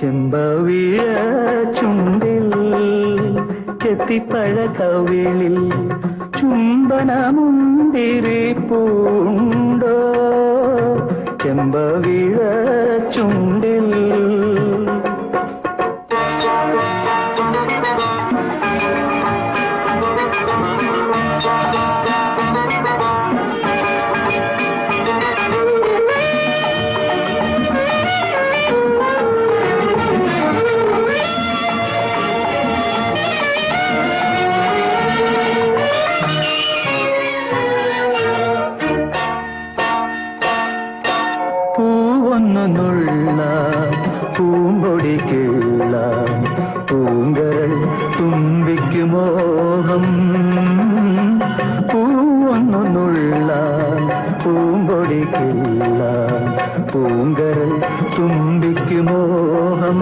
ചെമ്പവിഴ ചുണ്ടിൽ ചെത്തിപ്പഴ കവിളിൽ ചുംബനമുന്തിരി പൂണ്ടോ? ചെമ്പവിഴ ചുണ്ടിൽ പൂവൊന്നു പൂമ്പൊടിക്കുള്ള പൂമ്പൊടി കീള. പൂങ്കരൾ തുമ്പിക്കുമോഹം മോഹം. പൂവൊന്നു നുള്ള പൂമ്പൊടി കീള. പൂങ്കരൾ തുമ്പിക്കു മോഹം.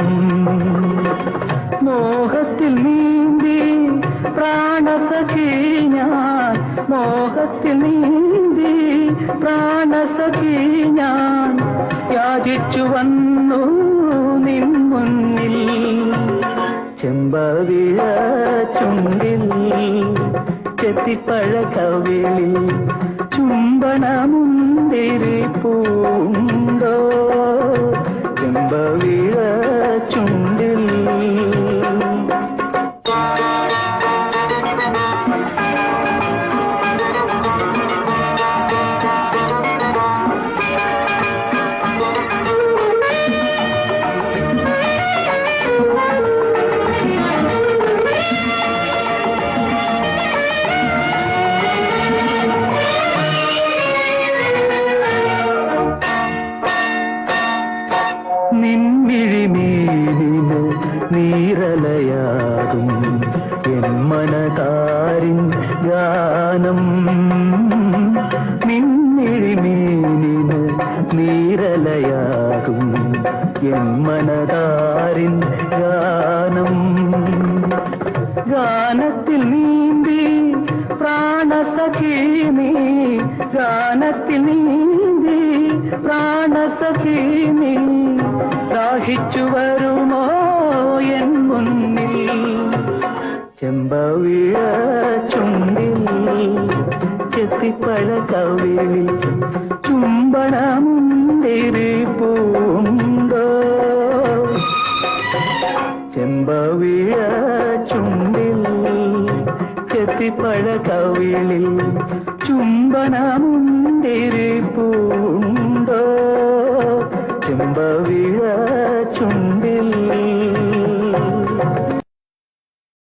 മോഹത്തിൽ നീന്തി പ്രാണസഖി ഞാൻ യാചിച്ചു വന്നു നിൻ മുന്നിൽ. ചെമ്പവിഴ ചുണ്ടിൽ ചെത്തിപ്പഴ കവിളിൽ ചുംബനമുന്തിരി പൂന്തോ ചെമ്പവിഴ നിൻമിഴിമീനിന് നീരലയാകും. എൻ മനതാരിൻ ഗാനം. നിൻമിഴിമീനിന് നീരലയാകും. എൻ മനതാരിൻ ഗാനം. ഗാനത്തിൽ നീന്തി പ്രാണസഖി നീ ഗാനത്തിൽ നീന്തി പ്രാണസഖി നീ ദാഹിച്ചു വരുമോ എൻ മുന്നിൽ? ചെമ്പവിഴ ചുണ്ടിൽ ചെത്തിപ്പഴ കവിളിൽ ചുംബണമുന്തിരി പൂന്തോ ചെമ്പവിഴ ചുണ്ടിൽ ചെത്തിപ്പഴ കവിളിൽ ചുംബണമുന്തിരി പൂന്തോ ചെമ്പവിഴ ചുണ്ടിൽ